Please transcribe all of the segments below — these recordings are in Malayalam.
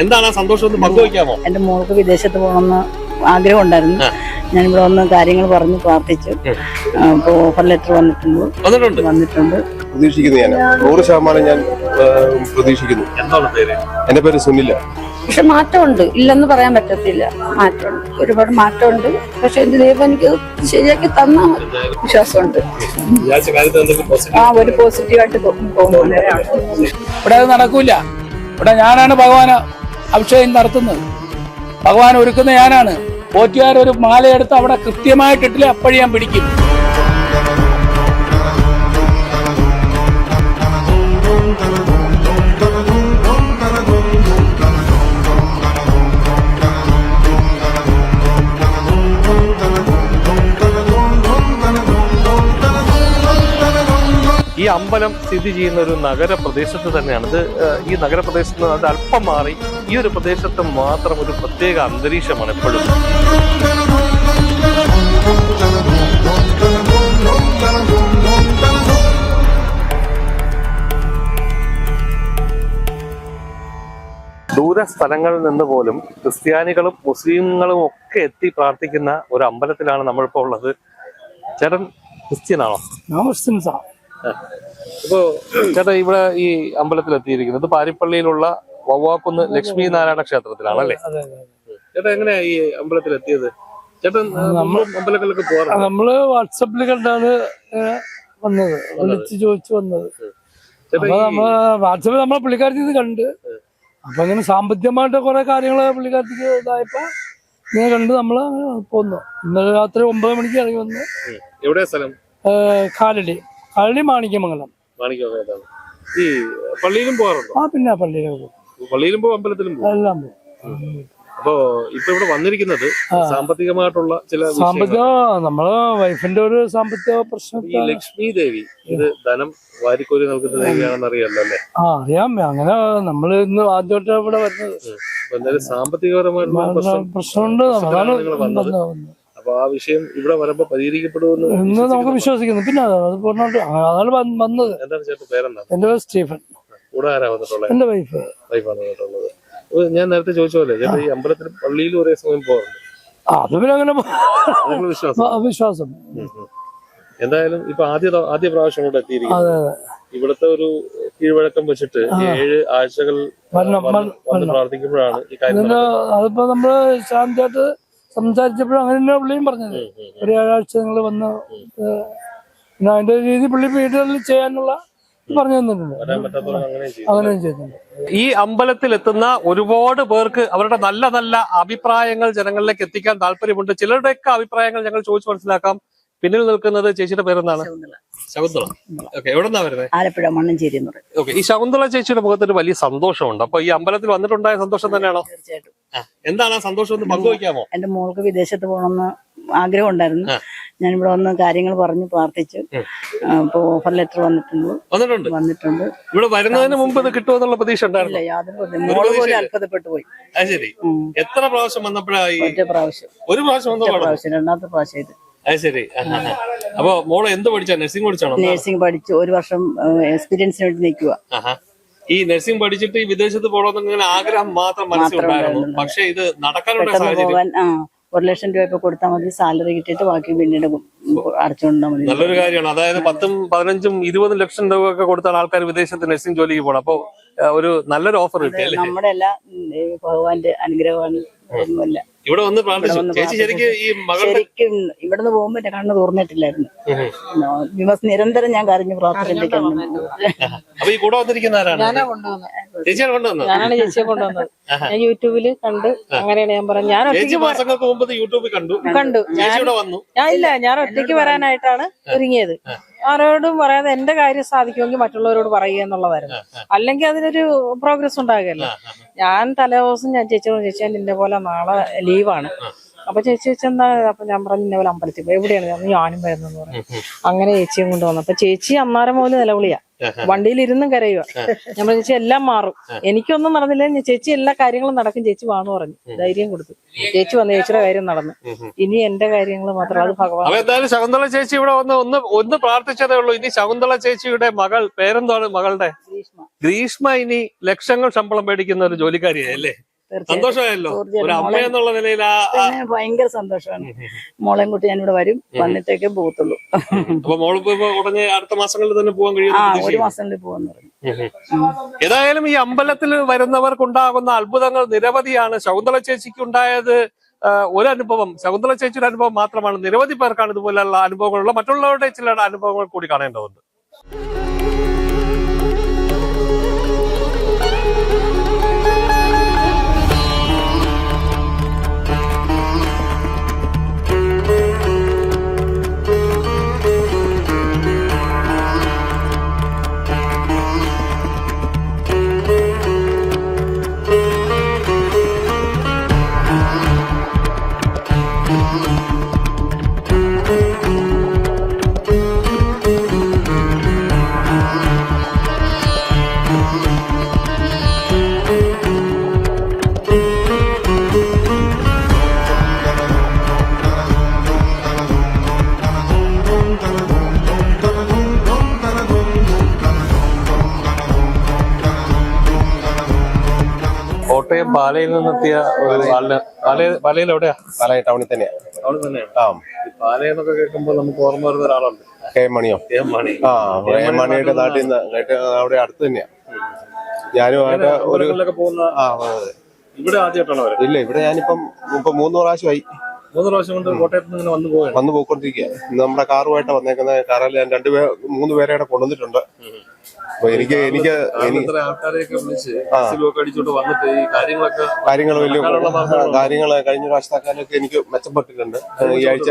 എന്താണ് ആ സന്തോഷം ഒന്ന് പങ്കുവയ്ക്കാമോ എന്റെ മോൾക്ക് വിദേശത്ത് പോകണമെന്ന് ആഗ്രഹം ഉണ്ടായിരുന്നു ഞാൻ ഞാനിവിടെ വന്ന് കാര്യങ്ങൾ പറഞ്ഞ് പ്രാർത്ഥിച്ചു. അപ്പോൾ ഓഫർ ലെറ്റർ വന്നിട്ടുണ്ട്. വന്നിട്ടുണ്ട്? വന്നിട്ടുണ്ട്. പ്രതീക്ഷിക്കുന്നു ഞാൻ. നൂറ് ശതമാനം ഞാൻ പ്രതീക്ഷിക്കുന്നു. എന്താണ് പേര്? എന്റെ പേര് സുനില പക്ഷെ മാറ്റമുണ്ട്. ഇല്ലെന്ന് പറയാൻ പറ്റത്തില്ല. മാറ്റമുണ്ട്. ഒരുപാട് മാറ്റമുണ്ട്. പക്ഷെ എന്റെ ദൈവം എനിക്ക് ശരിയാക്കി തന്ന വിശ്വാസമുണ്ട്. ആ ഒരു പോസിറ്റീവായിട്ട് തോന്നുന്നു ഇവിടെ നടക്കൂല. ഇവിടെ ഞാനാണ് ഭഗവാന് അഭിഷേകം നടത്തുന്നത്. ഭഗവാൻ ഒരുക്കുന്ന ഞാനാണ്. പോറ്റുകാർ ഒരു മാലയെടുത്ത് അവിടെ കൃത്യമായിട്ടിട്ടില്ല അപ്പോഴും ഞാൻ പിടിക്കും. അമ്പലം സ്ഥിതി ചെയ്യുന്ന ഒരു നഗരപ്രദേശത്ത് തന്നെയാണ്. ഇത് ഈ നഗരപ്രദേശത്ത് നിന്ന് അത് അല്പം മാറി ഈ ഒരു പ്രദേശത്ത് മാത്രം ഒരു പ്രത്യേക അന്തരീക്ഷമാണ് എപ്പോഴും. ദൂര സ്ഥലങ്ങളിൽ നിന്ന് പോലും ക്രിസ്ത്യാനികളും മുസ്ലിങ്ങളും ഒക്കെ എത്തി പ്രാർത്ഥിക്കുന്ന ഒരു അമ്പലത്തിലാണ് നമ്മളിപ്പോൾ ഉള്ളത്. ചേട്ടൻ ക്രിസ്ത്യനാണോ? ക്രിസ്ത്യൻസാ ഇപ്പോ ചേട്ടാ ഇവിടെ ഈ അമ്പലത്തിൽ എത്തിയിരിക്കുന്നത് പാരിപ്പള്ളിയിലുള്ള വവ്വാക്കുന്ന് ലക്ഷ്മി നാരായണ ക്ഷേത്രത്തിലാണ് അല്ലേ? ചേട്ടാ എങ്ങനെയാ ഈ അമ്പലത്തിൽ എത്തിയത് ചേട്ടൻ നമ്മൾ അമ്പലങ്ങളിലൊക്കെ നമ്മൾ വാട്സപ്പിൽ കണ്ടാണ് വന്നത്. വിളിച്ച് ചോദിച്ചു വന്നത്. അപ്പൊ നമ്മൾ വാട്സപ്പിൽ നമ്മളെ പുള്ളിക്കാരത്തി ഇത് കണ്ട്. അപ്പൊ അങ്ങനെ സാമ്പത്തികമായിട്ട് കുറെ കാര്യങ്ങൾ പുള്ളിക്കാരത്തിക്ക് ഇതായപ്പോ ഇങ്ങനെ കണ്ട് നമ്മൾ പോന്നു. ഇന്നലെ രാത്രി ഒമ്പത് മണിക്ക് ഇറങ്ങി വന്ന്. എവിടെയാ സ്ഥലം? കാലടി. കാലടി മാണിക്യമംഗലം. മാണിക്കം ഈ പള്ളിയിലും പോകാറുണ്ടോ? ആ പിന്നെ പള്ളിയിലേക്ക് പോകും പള്ളിയിലും പോകും അമ്പലത്തിലും പോകും എല്ലാം പോകും അപ്പോ ഇപ്പൊ ഇവിടെ വന്നിരിക്കുന്നത് സാമ്പത്തികമായിട്ടുള്ള ചില സാമ്പത്തിക. നമ്മൾ വൈഫിന്റെ ഒരു സാമ്പത്തിക പ്രശ്നം ഈ ലക്ഷ്മി ദേവി ഇത് ധനം വാരിക്കോരി നൽകുന്ന ദേവിയാണെന്ന് അറിയാമല്ലോ അല്ലേ? ആ അറിയാം. അങ്ങനെ നമ്മൾ ഇന്ന് ആദ്യമായിട്ട് ഇവിടെ വരുന്നത്. സാമ്പത്തികപരമായിട്ടുള്ള പ്രശ്നം പ്രശ്നമുണ്ട്. അപ്പൊ ആ വിഷയം ഇവിടെ വരുമ്പോ പരിഹരിക്കപ്പെടുമെന്ന് എന്ന് നമുക്ക് വിശ്വസിക്കുന്നു. പിന്നെ അത് പറഞ്ഞോണ്ട് അതാണ് വന്നത്. എന്താണ് ചേട്ടൻ പേരെന്താണ്? എന്റെ പേര് സ്റ്റീഫൻ. കൂടെ ആരാ വന്നിട്ടുള്ളത് എന്റെ വൈഫ്. വൈഫാണ് വന്നിട്ടുള്ളത്. അപ്പൊ ഞാൻ നേരത്തെ ചോദിച്ച പോലെ ചേട്ടൻ ഈ അമ്പലത്തിൽ പള്ളിയിൽ ഒരേ സമയം പോകാറുണ്ട്. അത് പിന്നെ അങ്ങനെ വിശ്വാസം. എന്തായാലും ഇപ്പൊ ആദ്യ ആദ്യ പ്രാവശ്യം ഇവിടെ എത്തിയിരിക്കുന്നത്. ഇവിടുത്തെ ഒരു കീഴ്വഴക്കം വെച്ചിട്ട് ഏഴ് ആഴ്ചകൾ വന്ന് പ്രാർത്ഥിക്കുമ്പോഴാണ് ഈ കാര്യം. അതിപ്പോ നമ്മൾ ശാന്തിയായിട്ട് സംസാരിച്ചപ്പോഴും അങ്ങനെ തന്നെ പുള്ളിയും പറഞ്ഞത്. ഒരു ഏഴാഴ്ച നിങ്ങൾ വന്ന് പിന്നെ അതിന്റെ രീതി പുള്ളി വീടുകളിൽ ചെയ്യാനുള്ള പറഞ്ഞു തന്നിട്ടുണ്ട്. അങ്ങനെയും ചെയ്തിട്ടുണ്ട് ഈ അമ്പലത്തിൽ എത്തുന്ന ഒരുപാട് പേർക്ക് അവരുടെ നല്ല നല്ല അഭിപ്രായങ്ങൾ ജനങ്ങളിലേക്ക് എത്തിക്കാൻ താല്പര്യമുണ്ട്. ചിലരുടെയൊക്കെ അഭിപ്രായങ്ങൾ ഞങ്ങൾ ചോദിച്ചു മനസ്സിലാക്കാം. പിന്നിൽ നിൽക്കുന്നത് ചേച്ചിയുടെ പേരെന്താണ്? ശകുന്തള. ഓക്കെ എവിടെ നിന്നാ വരുന്നത് ആലപ്പുഴ മണ്ണഞ്ചേരി എന്ന് പറയും. ഓക്കെ ഈ ശകുന്തള ചേച്ചിയുടെ മുഖത്ത് ഒരു വലിയ സന്തോഷമുണ്ട്. അപ്പൊ ഈ അമ്പലത്തിൽ വന്നിട്ടുണ്ടായ സന്തോഷം തന്നെയാണോ? തീർച്ചയായിട്ടും. എന്താണ് ആ സന്തോഷം ഒന്ന് പങ്കുവയ്ക്കാമോ? എന്റെ മോൾക്ക് വിദേശത്ത് പോകണമെന്ന് ആഗ്രഹം ഉണ്ടായിരുന്നു ഞാൻ ഞാനിവിടെ വന്ന് കാര്യങ്ങൾ പറഞ്ഞു പ്രാർത്ഥിച്ചു. അപ്പൊ അപ്പോൾ ഓഫർ ലെറ്റർ വന്നിട്ടുണ്ട്. വന്നിട്ടുണ്ട്? വന്നിട്ടുണ്ട്. ഇവിടെ വരുന്നതിന് മുമ്പ് ഇത് കിട്ടുമെന്നുള്ള പ്രതീക്ഷ ഉണ്ടായിരുന്നില്ല ഉണ്ടായിരുന്നു യാതൊരു മോൾ പോലും അത്ഭുതപ്പെട്ടു പോയി. അത് ശരി. എത്ര പ്രാവശ്യം വന്നപ്പോഴായി ഒറ്റ പ്രാവശ്യം. ഒരു പ്രാവശ്യം പ്രാവശ്യം രണ്ടാമത്തെ പ്രാവശ്യം ഇത്. അത് ശരി. അപ്പൊ മോൾ എന്ത് പഠിച്ചാ? നഴ്സിംഗ് പഠിച്ചാണോ? നഴ്സിംഗ് പഠിച്ചു. ഒരു വർഷം എക്സ്പീരിയൻസിന് വേണ്ടി നിൽക്കുക. ഈ നഴ്സിംഗ് പഠിച്ചിട്ട് ഈ വിദേശത്ത് പോകണമെന്ന് ആഗ്രഹം മാത്രം മനസ്സിലുണ്ടായിരുന്നു. പക്ഷെ ഇത് നടക്കാനുള്ള സാഹചര്യം. ഒരു ലക്ഷം രൂപ ഇപ്പൊ കൊടുത്താൽ മതി. സാലറി കിട്ടിയിട്ട് ബാക്കി പിന്നീട് അടച്ചുകൊണ്ടാൽ മതി. നല്ലൊരു കാര്യമാണ്. അതായത് പത്തും പതിനഞ്ചും ഇരുപതും ലക്ഷം രൂപ ഒക്കെ കൊടുത്താൽ ആൾക്കാർ വിദേശത്ത് നഴ്സിംഗ് ജോലിക്ക് പോകണം അപ്പൊ ഒരു നല്ലൊരു ഓഫർ കിട്ടി നമ്മുടെ എല്ലാ ഭഗവാന്റെ അനുഗ്രഹമാണ് ഒന്നുമില്ല. ഇവിടെ വന്ന് പ്രാർത്ഥിച്ചു. ചേച്ചി ശരിക്കും ഈ മകളുടെ ശരിക്കും ഇവിടുന്ന് പോകുമ്പോ എന്റെ കണ്ണ് തുറന്നിട്ടില്ലായിരുന്നു. ദിവസം നിരന്തരം ഞാൻ കരഞ്ഞു അപ്പൊ ഈ കൂടെ വന്നിരിക്കുന്ന ആരാണ്? ഞാനാ കൊണ്ടുവന്നത്. ചേച്ചിയാണ് കൊണ്ടുവന്നത്? ഞാനാണ് ചേച്ചിയെ കൊണ്ടുവന്നത്. ഞാൻ യൂട്യൂബിൽ കണ്ട് അങ്ങനെയാണ് ഞാൻ പറഞ്ഞത്. ഞാൻ ചേച്ചി ഒറ്റയ്ക്ക് വ- മാസങ്ങൾക്ക് മുമ്പ് യൂട്യൂബിൽ കണ്ടു. കണ്ടു. ഞാൻ വന്നു. ഞാൻ ഇല്ല ഞാൻ ഒറ്റയ്ക്ക് വരാനായിട്ടാണ് ഒരുങ്ങിയത്. ആരോടും പറയാതെ എന്റെ കാര്യം സാധിക്കുമെങ്കിൽ മറ്റുള്ളവരോട് പറയുക എന്നുള്ളതായിരുന്നു. അല്ലെങ്കിൽ അതിനൊരു പ്രോഗ്രസ് ഉണ്ടാകുകയല്ല. ഞാൻ തലേദിവസം ഞാൻ ചേച്ചിയോട് ചേച്ചി നിന്റെ പോലെ നാളെ ലീവാണ് അപ്പൊ ചേച്ചി ചേച്ചി എന്താ അപ്പൊ ഞാൻ പറഞ്ഞു ഇന്ന പോലെ അമ്പലത്തിൽ പോയി. എവിടെയാണ്? ഞാൻ ഞാനും വരുന്നെന്ന് പറഞ്ഞു. അങ്ങനെ ചേച്ചിയും കൊണ്ട് വന്നു. അപ്പൊ ചേച്ചി അന്നാരം മുതൽ നിലവിളിയാ. വണ്ടിയിൽ ഇരുന്നും കരയുക ഞാൻ പറഞ്ഞു ചേച്ചി എല്ലാം മാറും. എനിക്കൊന്നും നടന്നില്ല. ഞാൻ ചേച്ചി എല്ലാ കാര്യങ്ങളും നടക്കും. ചേച്ചി വാന്ന് പറഞ്ഞു. ധൈര്യം കൊടുത്തു. ചേച്ചി വന്ന് ചേച്ചിയുടെ കാര്യം നടന്നു. ഇനി എന്റെ കാര്യങ്ങൾ മാത്രം അത് ഭഗവാൻ എന്തായാലും ശകുന്തള ചേച്ചി ഇവിടെ വന്ന് ഒന്ന് ഒന്ന് പ്രാർത്ഥിച്ചതേ ഉള്ളൂ. ഇനി ശകുന്തള ചേച്ചിയുടെ മകൾ പേരെന്താണ് മകളുടെ? ഗ്രീഷ്മ. ഇനി ലക്ഷങ്ങൾ ശമ്പളം മേടിക്കുന്ന ഒരു ജോലിക്കാരിയല്ലേ അല്ലേ? സന്തോഷമായല്ലോ? ഒരു അമ്മ എന്നുള്ള നിലയിൽ ഭയങ്കര സന്തോഷമാണ്. മോളെയും കുട്ടി ഞാനിവിടെ വരും. വന്നിട്ടേക്കേ പോകത്തുള്ളൂ. അപ്പൊ മോളിപ്പോ ഉടനെ അടുത്ത മാസങ്ങളിൽ തന്നെ പോകാൻ കഴിയും ഒരു മാസത്തിൽ പോകാന്ന് പറഞ്ഞു ഏതായാലും ഈ അമ്പലത്തിൽ വരുന്നവർക്കുണ്ടാകുന്ന അത്ഭുതങ്ങൾ നിരവധിയാണ്. ശകുന്തള ചേച്ചിക്ക് ഉണ്ടായത് ഒരു അനുഭവം ശകുന്തള ചേച്ചിയുടെ അനുഭവം മാത്രമാണ്. നിരവധി പേർക്കാണ് ഇതുപോലെയുള്ള അനുഭവങ്ങളുള്ള മറ്റുള്ളവരുടെ ചില അനുഭവങ്ങൾ കൂടി കാണേണ്ടതുണ്ട്. പാലയിൽ നിന്നെത്തിയ ഒരു ആളിന് പാലയിൽ പാലയിൽ എവിടെയാ? പാലായ ടൗണിൽ തന്നെയാ. തന്നെയാണ് ആ. പാലയെന്നൊക്കെ കേൾക്കുമ്പോൾ നമുക്ക് ഓർമ്മ വരുന്ന ഒരാളുണ്ട്. K M മണിയോ? K M Mani. ആ കെ എം മണിയുടെ നാട്ടിൽ നിന്ന് അവിടെ അടുത്ത് തന്നെയാ. ഞാനും അവിടെ ഒരു പോകുന്ന ആ അതെ. ഇവിടെ ആദ്യമായിട്ടാണ് ഇല്ല ഇവിടെ ഞാനിപ്പം ഇപ്പൊ മൂന്ന് പ്രാവശ്യമായി. മൂന്ന് പ്രാവശ്യം കൊണ്ട് കോട്ടയത്ത് നിന്ന് ഇങ്ങനെ വന്നു പോവുകയാണ്. വന്നു ഇന്ന് നമ്മുടെ കാറുമായിട്ട് വന്നേക്കുന്ന കാറിൽ ഞാൻ രണ്ടുപേർ മൂന്ന് പേരെ കൊണ്ടുവന്നിട്ടുണ്ട്. അപ്പൊ എനിക്ക് എനിക്ക് കാര്യങ്ങൾ വലിയ കാര്യങ്ങൾ കഴിഞ്ഞ പ്രാവശ്യത്തേക്കാളൊക്കെ എനിക്ക് മെച്ചപ്പെട്ടിട്ടുണ്ട്. ഈ ആഴ്ച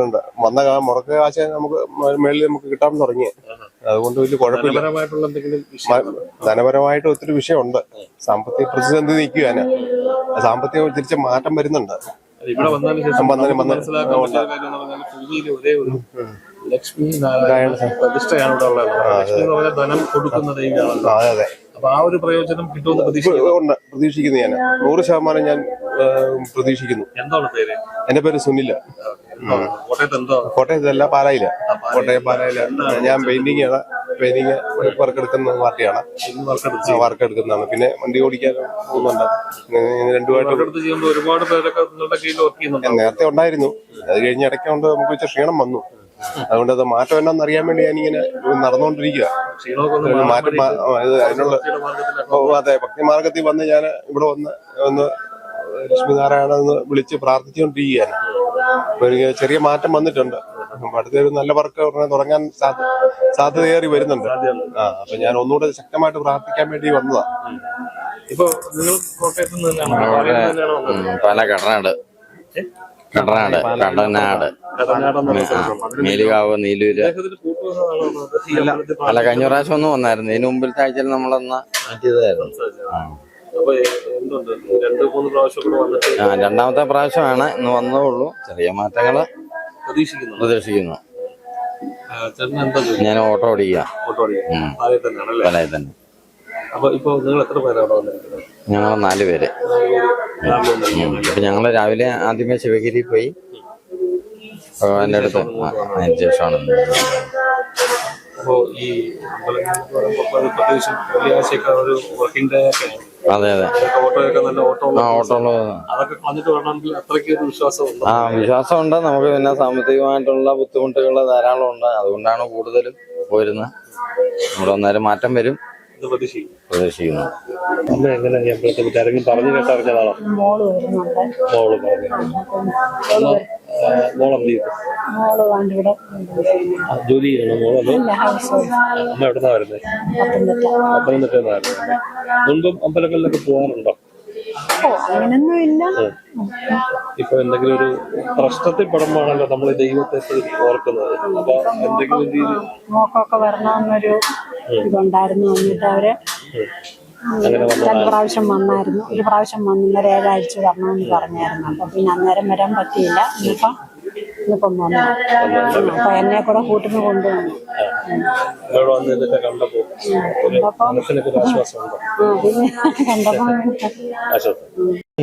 ഉണ്ട്? വന്ന മുടക്ക കാശ് നമുക്ക് മേളിൽ നമുക്ക് കിട്ടാൻ തുടങ്ങി. അതുകൊണ്ട് വലിയ കുഴപ്പമില്ല. ധനപരമായിട്ട് ഒത്തിരി വിഷയമുണ്ട്. സാമ്പത്തിക പ്രതിസന്ധി നിൽക്കുകയാണ് സാമ്പത്തികം തിരിച്ച് മാറ്റം വരുന്നുണ്ട്. ഇവിടെ വന്നതിന് ശേഷം വന്നാലും നമുക്ക് വന്ന- മനസ്സിലാക്കാൻ ഒരേ ഒരു ലക്ഷ്മി നാരായണ പ്രതിഷ്ഠയാണ് ഇവിടെ ഉള്ളത്. ലക്ഷ്മി എന്ന് പറഞ്ഞാൽ ധനം കൊടുക്കുന്ന ദൈവമാണല്ലോ അതെ അപ്പൊ ആ ഒരു പ്രയോജനം കിട്ടുമെന്ന് പ്രതീക്ഷിക്കുന്നു. പ്രതീക്ഷിക്കുന്നു ഞാൻ. നൂറ് ശതമാനം ഞാൻ പ്രതീക്ഷിക്കുന്നു. എന്താണ് പേര്? എന്റെ പേര് സുനില. കോട്ടയത്തല്ല പാലായില. കോട്ടയം പാലായില. ഞാൻ പെയിന്റിംഗ് ആണ്. പെയിന്റിംഗ് വർക്ക് എടുക്കുന്ന പാർട്ടിയാണ്. വർക്ക് എടുക്കുന്നതാണ് പിന്നെ വണ്ടി ഓടിക്കാൻ പോകുന്നുണ്ട്. രണ്ടുമായിട്ട് ഒരുപാട് പേരൊക്കെ നേരത്തെ ഉണ്ടായിരുന്നു. അത് കഴിഞ്ഞ ഇടയ്ക്കൊണ്ട് നമുക്ക് വെച്ച ക്ഷീണം വന്നു. അതുകൊണ്ട് അത് മാറ്റം എന്നാന്ന് അറിയാൻ വേണ്ടി ഞാനിങ്ങനെ നടന്നുകൊണ്ടിരിക്കുക ക്ഷീണമൊക്കെ ഒന്ന് മാറ്റം ഇത് അതിനുള്ള അതെ ഭക്തിമാർഗത്തിൽ വന്ന് ഞാൻ ഇവിടെ വന്ന് ഒന്ന് ലക്ഷ്മിനാരായണ എന്ന് വിളിച്ച് പ്രാർത്ഥിച്ചുകൊണ്ടിരിക്കുകയാണ്. അപ്പൊ എനിക്ക് ചെറിയ മാറ്റം വന്നിട്ടുണ്ട്. അടുത്തൊരു നല്ല വർക്ക് ഉടനെ തുടങ്ങാൻ സാധ്യ സാധ്യതയേറി വരുന്നുണ്ട്. ആ അപ്പൊ ഞാൻ ഒന്നുകൂടെ ശക്തമായിട്ട് പ്രാർത്ഥിക്കാൻ വേണ്ടി വന്നതാ. ഇപ്പൊ നിങ്ങൾ കോട്ടയത്ത് നിന്ന് തന്നെയാണോ? കടനാട് കടനാട് നീലുകാവ് നീലൂര്. അല്ല കഴിഞ്ഞ പ്രാവശ്യം ഒന്നും വന്നായിരുന്നു. ഇതിനു മുമ്പിലത്തെ ആഴ്ചയിൽ നമ്മളൊന്ന് മാറ്റിയതായിരുന്നു. ആ. അപ്പൊ രണ്ട് മൂന്ന് പ്രാവശ്യം കൂടെ ആ രണ്ടാമത്തെ പ്രാവശ്യമാണ് ഇന്ന് വന്നേ ഉള്ളൂ ചെറിയ മാറ്റങ്ങൾ പ്രതീക്ഷിക്കുന്നു. ഞാൻ ഓട്ടോ ഓടിക്കുക. ഓട്ടോ പലയിൽ തന്നെ. അപ്പൊ ഇപ്പൊ നിങ്ങൾ എത്ര പേരാണ് വന്നിരിക്കുന്നത്? ഞങ്ങൾ നാല് പേര്. ഞങ്ങൾ. രാവിലെ ആദ്യമേ ശിവഗിരി പോയി. ഭഗവാന്റെ അടുത്ത് ആ, അതിന് ശേഷമാണ് അത് അതെ. ആ വേണമെങ്കിൽ വിശ്വാസം ഉണ്ട്? ആ നമുക്ക് പിന്നെ സാമ്പത്തികമായിട്ടുള്ള ബുദ്ധിമുട്ടുകൾ ധാരാളം ഉണ്ട്. അതുകൊണ്ടാണ് കൂടുതലും പോരുന്നത് ഇവിടെ വന്നാലും മാറ്റം വരും. ഇത് പ്രതീക്ഷിക്കും പ്രതീക്ഷിക്കുന്നു അമ്മ എങ്ങനെ ഈ അമ്പലത്തെ പറ്റി ആരെങ്കിലും പറഞ്ഞു കേട്ടറിഞ്ഞതാണോ? മോൾ വരുന്നുണ്ട്. മോൾ പറഞ്ഞു. മോളെന്ത് ചെയ്തു? മോൾ കണ്ട് ഇവിടെ ആ, ജോലി ചെയ്യണോ മോളത് അല്ല ഹൗസ് വൈഫ്. അമ്മ എവിടുന്നാ വരുന്നത് പത്തനംതിട്ട. പത്തനംതിട്ട വരുന്നത് മുൻപും അമ്പലങ്ങളിലൊക്കെ പോകാറുണ്ടോ? ഓ അങ്ങനൊന്നും ഇല്ല. ഇപ്പൊ എന്തെങ്കിലും ഒരു പ്രശ്നത്തിൽ പെടുമ്പോഴാണല്ലോ നമ്മൾ ദൈവത്തെ ഓർക്കുന്നത്. അപ്പൊ എന്തെങ്കിലും രീതിയിൽ മോക്കൊക്കെ വരണമെന്നൊരു ഇതുണ്ടായിരുന്നു എന്നിട്ട് അവർ രണ്ട് പ്രാവശ്യം വന്നായിരുന്നു. ഒരു പ്രാവശ്യം വന്ന് ഇന്നലെ ഏഴാഴ്ച വരണമെന്ന് പറഞ്ഞായിരുന്നു. അപ്പൊ പിന്നെ അന്നേരം വരാൻ പറ്റിയില്ല. ഇനിയിപ്പം ഇന്നിപ്പം വന്നു. അപ്പൊ എന്നെ കൂടെ കൂട്ടിന് കൊണ്ടുവന്നു. കണ്ടപ്പോ പിന്നെ കണ്ടപ്പോ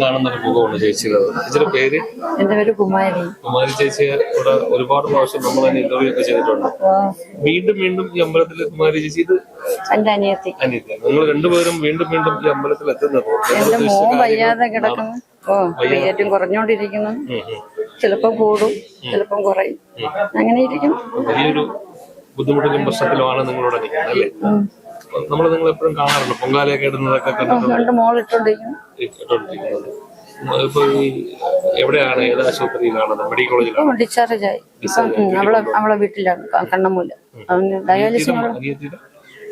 കാണുന്ന ഒരു മുഖമുണ്ട് ചേച്ചിയുടെ പേര്? എന്റെ പേര് കുമാരി. കുമാരി ചേച്ചി ഇവിടെ ഒരുപാട് പ്രാവശ്യം നമ്മൾ തന്നെ ഇന്റർവ്യൂ ഒക്കെ ചെയ്തിട്ടുണ്ട്. വീണ്ടും വീണ്ടും ഈ അമ്പലത്തിൽ കുമാരി ചേച്ചി ഇത് എന്റെ അനിയത്തി. അനിയത്തിയാണ് നിങ്ങൾ രണ്ടുപേരും വീണ്ടും വീണ്ടും ഈ അമ്പലത്തിൽ എത്തുന്നത്. എന്റെ മോൻ വയ്യാതെ കിടക്കുന്നു. ഓ ഏറ്റവും കുറഞ്ഞോണ്ടിരിക്കുന്നു ചിലപ്പോ കൂടും ചിലപ്പം കുറയും. അങ്ങനെ ഇരിക്കും വലിയൊരു ബുദ്ധിമുട്ടിലും പ്രശ്നത്തിലുമാണ് നിങ്ങളോട് നിൽക്കുന്നത് അല്ലേ? നമ്മൾ നിങ്ങൾ എപ്പോഴും കാണാറുണ്ട്? പൊങ്കാലയൊക്കെ ഇടുന്നതൊക്കെ കണ്ടിട്ടുണ്ട്? ഇപ്പൊ ഈ എവിടെയാണ്? ഏത് ആശുപത്രിയിലാണ് മെഡിക്കൽ കോളേജിലാണ്? ഡിസ്ചാർജ് ആയി അവളെ അവളെ വീട്ടിലാണ് കണ്ണമൂല കണ്ണമ്മൂല. അവന് ഡയാലിസിന്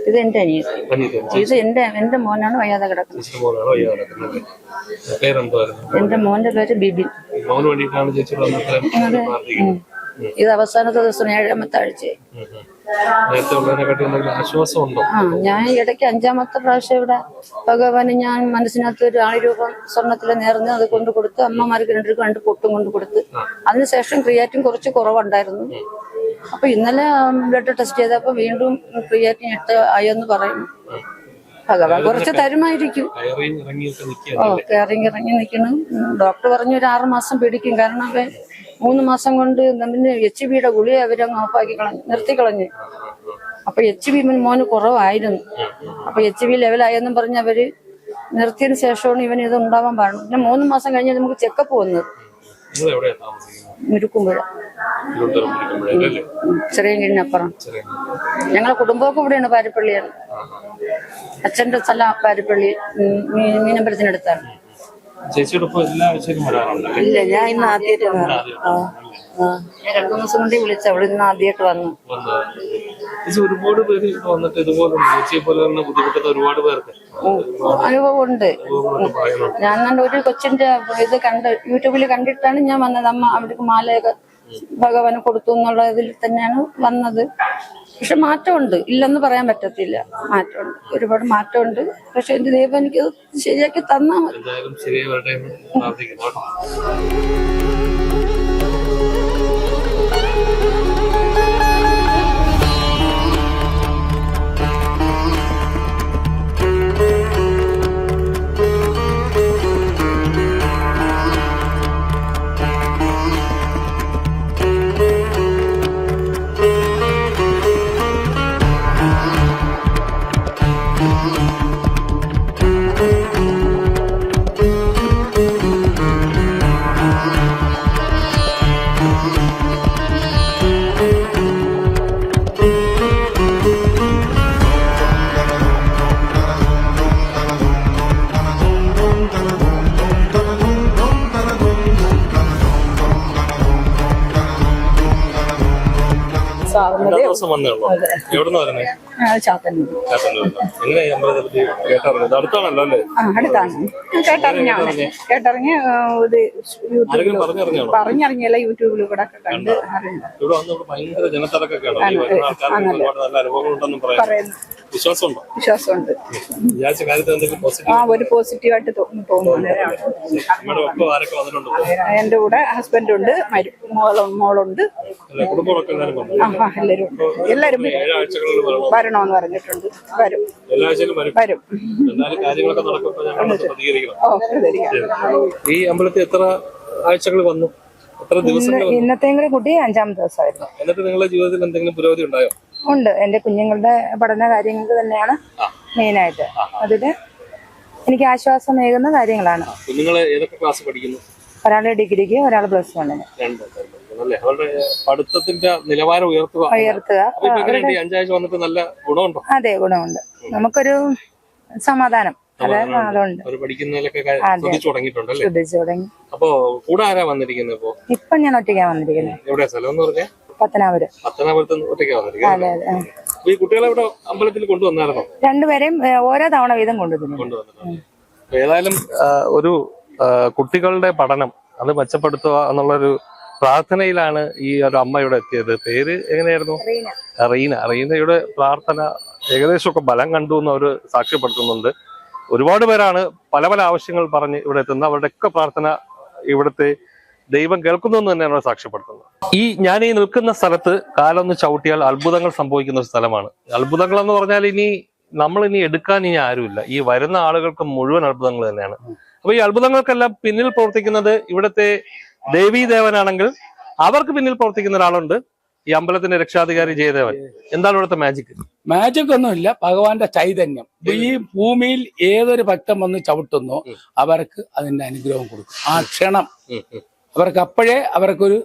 ഇത് എന്റെ അനിയത്തി. ഇത് എന്റെ എന്റെ മോനാണ് വയ്യാതെ കിടക്കുന്നത്. എന്റെ മോന്റെ പേര് ബിബിൻ. ഇത് അവസാനത്തെ ദിവസം ഏഴാമത്തെ ഉം. നേരത്തെ ഉള്ളതിനെക്കാട്ടി എന്തെങ്കിലും ആശ്വാസം ഉണ്ടോ ആ ഞാൻ ഇടയ്ക്ക് അഞ്ചാമത്തെ പ്രാവശ്യം ഇവിടെ ഭഗവാന് ഞാൻ മനസ്സിനകത്ത് ഒരു ആണി രൂപം സ്വർണത്തിൽ നേർന്ന് അത് കൊണ്ട് കൊടുത്ത് അമ്മമാർക്ക് രണ്ടു രണ്ട് പൊട്ടും കൊണ്ട് കൊടുത്ത് അതിനുശേഷം ക്രിയാറ്റിൻ കുറച്ച് കുറവുണ്ടായിരുന്നു. അപ്പൊ ഇന്നലെ ബ്ലഡ് ടെസ്റ്റ് ചെയ്തപ്പോ വീണ്ടും ക്രിയാറ്റിൻ എട്ട് ആയെന്ന് പറയുന്നു ഭഗവാൻ കുറച്ച് തരുമായിരിക്കും. ഓ കയറിങ് ഇറങ്ങി നിൽക്കുന്നു ഡോക്ടർ പറഞ്ഞു ഒരു ആറുമാസം പിടിക്കും. കാരണം മൂന്ന് മാസം കൊണ്ട് പിന്നെ എച്ച് ബിയുടെ ഗുളിക അവരങ്ങ് ഓഫാക്കി കളഞ്ഞു നിർത്തി കളഞ്ഞു. അപ്പൊ എച്ച് ബി മോന് കുറവായിരുന്നു. അപ്പൊ എച്ച് ബി ലെവലായെന്നും പറഞ്ഞ് അവർ നിർത്തിയതിന് ശേഷമാണ് ഇവൻ ഇത് ഉണ്ടാവാൻ പാടും പിന്നെ മൂന്ന് മാസം കഴിഞ്ഞ് നമുക്ക് ചെക്കപ്പ് മുരുക്കുമ്പുഴ. ഉം, ചെറിയ കിഴിനപ്പുറം ഞങ്ങളെ കുടുംബമൊക്കെ ഇവിടെയാണ് പാരിപ്പള്ളിയാണ്. അച്ഛന്റെ സ്ഥലം പാരിപ്പള്ളി മീനമ്പലത്തിനടുത്താണ്. ചേച്ചിയുടെ ഒപ്പം എല്ലാ ആഴ്ചയിലും വരാറുണ്ട്. ഇല്ല ഞാൻ ഇന്ന് ആദ്യമായിട്ട് ഞാൻ രണ്ടു ദിവസം കൊണ്ട് വിളിച്ച അവിടെ ഇന്ന് ആദ്യമായിട്ട് വന്നു. ചേച്ചി ഒരുപാട് പേര് ഇവിടെ വന്നിട്ട് ഇതുപോലെ ചേച്ചിയെ പോലെ തന്നെ ബുദ്ധിമുട്ടുന്ന ഒരുപാട് പേർക്ക്. അനുഭവമുണ്ട്. ഞാൻ ഒരു കൊച്ചിന്റെ ഇത് കണ്ട് യൂട്യൂബിൽ കണ്ടിട്ടാണ് ഞാൻ വന്നത്. അമ്മ അവിടേക്ക് മാലയൊക്കെ ഭഗവാന് കൊടുത്തു എന്നുള്ള ഇതിൽ തന്നെയാണ് വന്നത്. പക്ഷെ മാറ്റമുണ്ട്. ഇല്ലെന്ന് പറയാൻ പറ്റത്തില്ല. മാറ്റമുണ്ട്. ഒരുപാട് മാറ്റമുണ്ട്. പക്ഷെ എന്റെ ദൈവം എനിക്ക് ശരിയാക്കി തന്നാ മതി. ദിവസം വന്നേ ഉള്ളൂ. എവിടുന്ന് വരുന്നേ? ചാത്തന്നൂർ. എങ്ങനെയാ ഈ അമ്പലത്തെ പറ്റി കേട്ടറിഞ്ഞത് അടുത്താണല്ലോ അല്ലേ? അടുത്താണ്. കേട്ടറിഞ്ഞാണ് കേട്ടറിഞ്ഞ് ഇത് ആരെങ്കിലും പറഞ്ഞറിഞ്ഞാണോ? പറഞ്ഞറിഞ്ഞല്ല യൂട്യൂബിൽ കൂടെ ഒക്കെ കണ്ട്? അറിഞ്ഞു. ഇവിടെ വന്ന് ഇവിടെ ഭയങ്കര ജനത്തിരക്കൊക്കെയാണ്? ഈ വരുന്ന ആൾക്കാർക്ക് ഒരുപാട് നല്ല അനുഭവങ്ങളുണ്ടെന്നും പറയാം. പറയുന്നു. വിശ്വാസമുണ്ടോ? വിശ്വാസമുണ്ട്. വിചാരിച്ച കാര്യത്തിൽ എന്തെങ്കിലും ആ പോസിറ്റീവ് ഒരു പോസിറ്റീവായിട്ട് തോന്നുന്നു നമ്മുടെ ഒപ്പം ആരൊക്കെ വന്നിട്ടുണ്ട്? എന്റെ കൂടെ ഹസ്ബൻഡ് ഉണ്ട് മരു മോളും മോളുണ്ട്. അല്ല കുടുംബമൊക്കെ എല്ലാവരും വന്നു. ആ ആ, എല്ലാവരും ഉണ്ട്. എല്ലാവരും ഏഴാഴ്ചകളിൽ വരണം. വരണമെന്ന് പറഞ്ഞിട്ടുണ്ട്. വരും. എല്ലാ ആഴ്ചയിലും വരും. വരും. എന്നാലും കാര്യങ്ങളൊക്കെ നടക്കുമ്പോൾ ഞങ്ങൾ പ്രതികരിക്കണം. ഓ ശരി ഈ അമ്പലത്തിൽ എത്ര ആഴ്ചകൾ വന്നു? എത്ര ദിവസങ്ങൾ വന്നു? ഇന്നത്തെയും കൂടെ കുട്ടി അഞ്ചാമത്തെ ദിവസമായിരുന്നു. എന്നിട്ട് നിങ്ങളുടെ ജീവിതത്തിൽ എന്തെങ്കിലും പുരോഗതി ഉണ്ടായോ? ഉണ്ട്. എന്റെ കുഞ്ഞുങ്ങളുടെ പഠന കാര്യങ്ങൾക്ക് തന്നെയാണ് മെയിൻ ആയിട്ട് അതിൽ എനിക്ക് ആശ്വാസമേകുന്ന കാര്യങ്ങളാണ്. കുഞ്ഞുങ്ങളെ ഏതൊക്കെ ക്ലാസ് പഠിക്കുന്നു? ഒരാൾ ഡിഗ്രിക്ക് ഒരാൾ പ്ലസ് വണ്ണിന് പഠിത്തത്തിന്റെ നിലവാരം ഉയർത്തുക. ഉയർത്തുക. നല്ല ഗുണമുണ്ടോ? അതെ ഗുണമുണ്ട്. നമുക്കൊരു സമാധാനം. അപ്പൊ കൂടെ ആരാ വന്നിരിക്കുന്നത് ഇപ്പോ? ഇപ്പൊ ഞാൻ ഒറ്റയ്ക്കാ വന്നിരിക്കുന്നത്. എവിടെയാ സ്ഥലം എന്ന് പറഞ്ഞാൽ പത്തനാപുരം. അതെ അതെ ഈ കുട്ടികളെ ഇവിടെ അമ്പലത്തിൽ കൊണ്ടുവന്നായിരുന്നോ? രണ്ടുപേരെയും ഏ, ഓരോ തവണ വീതം കൊണ്ടുവന്നു കൊണ്ടുവന്നിട്ടുണ്ട്. ഏതായാലും ആ, ഒരു ആ, കുട്ടികളുടെ പഠനം അത് മെച്ചപ്പെടുത്തുക എന്നുള്ളൊരു പ്രാർത്ഥനയിലാണ് ഈ ഒരു അമ്മ ഇവിടെ എത്തിയത്. പേര് എങ്ങനെയായിരുന്നു? റീന. റീനയുടെ പ്രാർത്ഥന ഏകദേശമൊക്കെ ബലം കണ്ടു എന്ന് അവർ സാക്ഷ്യപ്പെടുത്തുന്നുണ്ട്. ഒരുപാട് പേരാണ് പല പല ആവശ്യങ്ങൾ പറഞ്ഞ് ഇവിടെ എത്തുന്നത്. അവരുടെയൊക്കെ പ്രാർത്ഥന ഇവിടുത്തെ ദൈവം കേൾക്കുന്നു എന്ന് തന്നെയാണ് സാക്ഷ്യപ്പെടുത്തുന്നത്. ഈ ഞാൻ ഈ നിൽക്കുന്ന സ്ഥലത്ത് കാലൊന്ന് ചവിട്ടിയാൽ അത്ഭുതങ്ങൾ സംഭവിക്കുന്ന ഒരു സ്ഥലമാണ്. അത്ഭുതങ്ങൾ എന്ന് പറഞ്ഞാൽ ഇനി നമ്മൾ ഇനി എടുക്കാൻ ഇനി ആരുമില്ല. ഈ വരുന്ന ആളുകൾക്ക് മുഴുവൻ അത്ഭുതങ്ങൾ തന്നെയാണ്. അപ്പൊ ഈ അത്ഭുതങ്ങൾക്കെല്ലാം പിന്നിൽ പ്രവർത്തിക്കുന്നത് ഇവിടുത്തെ ദേവീ ദേവനാണെങ്കിൽ അവർക്ക് പിന്നിൽ പ്രവർത്തിക്കുന്ന ഒരാളുണ്ട്. ഈ അമ്പലത്തിന്റെ രക്ഷാധികാരി ജയദേവൻ. എന്താണ് ഇവിടുത്തെ മാജിക് മാജിക് ഒന്നുമില്ല. ഭഗവാന്റെ ചൈതന്യം. ഈ ഭൂമിയിൽ ഏതൊരു ഭക്തം വന്ന് ചവിട്ടുന്നോ അവർക്ക് അതിന്റെ അനുഗ്രഹം കൊടുക്കും. ആ ക്ഷണം. അവർക്ക് അപ്പോഴേ അവർക്കൊരു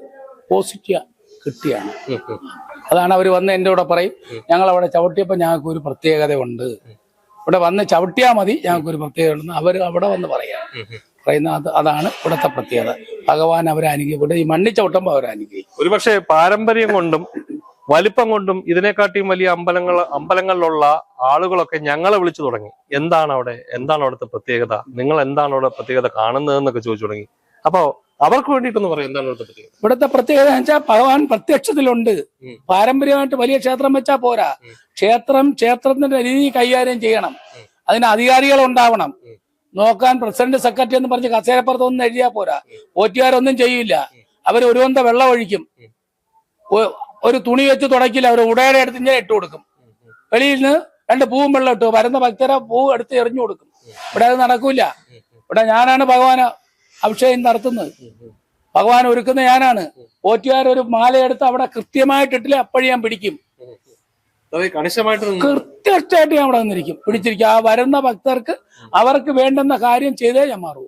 പോസിറ്റീവ് കിട്ടിയാണ്. അതാണ് അവർ വന്ന് എന്റെ കൂടെ പറയും ഞങ്ങൾ അവിടെ ചവിട്ടിയപ്പോൾ ഞങ്ങൾക്ക് ഒരു പ്രത്യേകത ഉണ്ട് ഇവിടെ വന്ന് ചവിട്ടിയാൽ മതി ഞങ്ങൾക്ക് ഒരു പ്രത്യേകത ഉണ്ടെന്ന് അവർ അവിടെ വന്ന് പറയാം. പറയുന്ന അത് അതാണ് ഇവിടുത്തെ പ്രത്യേകത. ഭഗവാൻ അവരെ അനുഗ്രഹിക്കും. ഇവിടെ ഈ മണ്ണി ചവിട്ടുമ്പോൾ അവരെ അനുഗ്രഹിക്കും. ഒരുപക്ഷെ പാരമ്പര്യം കൊണ്ടും വലിപ്പം കൊണ്ടും ഇതിനെക്കാട്ടിയും വലിയ അമ്പലങ്ങൾ അമ്പലങ്ങളിലുള്ള ആളുകളൊക്കെ ഞങ്ങളെ വിളിച്ചു തുടങ്ങി. എന്താണ് അവിടെ? എന്താണ് അവിടുത്തെ പ്രത്യേകത? നിങ്ങൾ എന്താണ് അവിടെ പ്രത്യേകത കാണുന്നത് എന്നൊക്കെ ചോദിച്ചു തുടങ്ങി. അപ്പോ അവർക്ക് വേണ്ടിട്ടൊന്ന് പറയാം എന്താണ് അവിടുത്തെ പ്രത്യേകത? ഇവിടുത്തെ പ്രത്യേകത വെച്ചാൽ ഭഗവാൻ പ്രത്യക്ഷത്തിലുണ്ട്. പാരമ്പര്യമായിട്ട് വലിയ ക്ഷേത്രം വെച്ചാൽ പോരാ. ക്ഷേത്രം ക്ഷേത്രത്തിന്റെ രീതി കൈകാര്യം ചെയ്യണം. അതിന് അധികാരികൾ ഉണ്ടാവണം നോക്കാൻ പ്രസിഡന്റ് സെക്രട്ടറി എന്ന് പറഞ്ഞ് കസേരപ്പുറത്ത് ഒന്നും എഴുതിയാൽ പോരാ പോറ്റുകാരൊന്നും ചെയ്യില്ല. അവർ ഒരു വന്ത വെള്ളം ഒഴിക്കും. ഒരു തുണി വെച്ച് തുടക്കില്ല അവർ ഉടയുടെ അടുത്ത് ഇങ്ങനെ ഇട്ട് കൊടുക്കും. വെളിയിൽ നിന്ന് രണ്ട് പൂവും വെള്ളം ഇട്ടു. വരുന്ന ഭക്തരെ പൂ എടുത്ത് എറിഞ്ഞു കൊടുക്കും. ഇവിടെ അത് നടക്കൂല. ഇവിടെ ഞാനാണ് ഭഗവാന് അഭിഷേകം നടത്തുന്നത്. ഭഗവാൻ ഒരുക്കുന്ന ഞാനാണ്. ഓറ്റുകാരൻ ഒരു മാലയെടുത്ത് അവിടെ കൃത്യമായിട്ടിട്ടില്ല അപ്പോഴേ ഞാൻ പിടിക്കും. കൃത്യമായിട്ട് ഞാൻ അവിടെ നിന്നിരിക്കും. പിടിച്ചിരിക്കും. ആ വരുന്ന ഭക്തർക്ക് അവർക്ക് വേണ്ടുന്ന കാര്യം ചെയ്തേ ഞാൻ മാറൂ.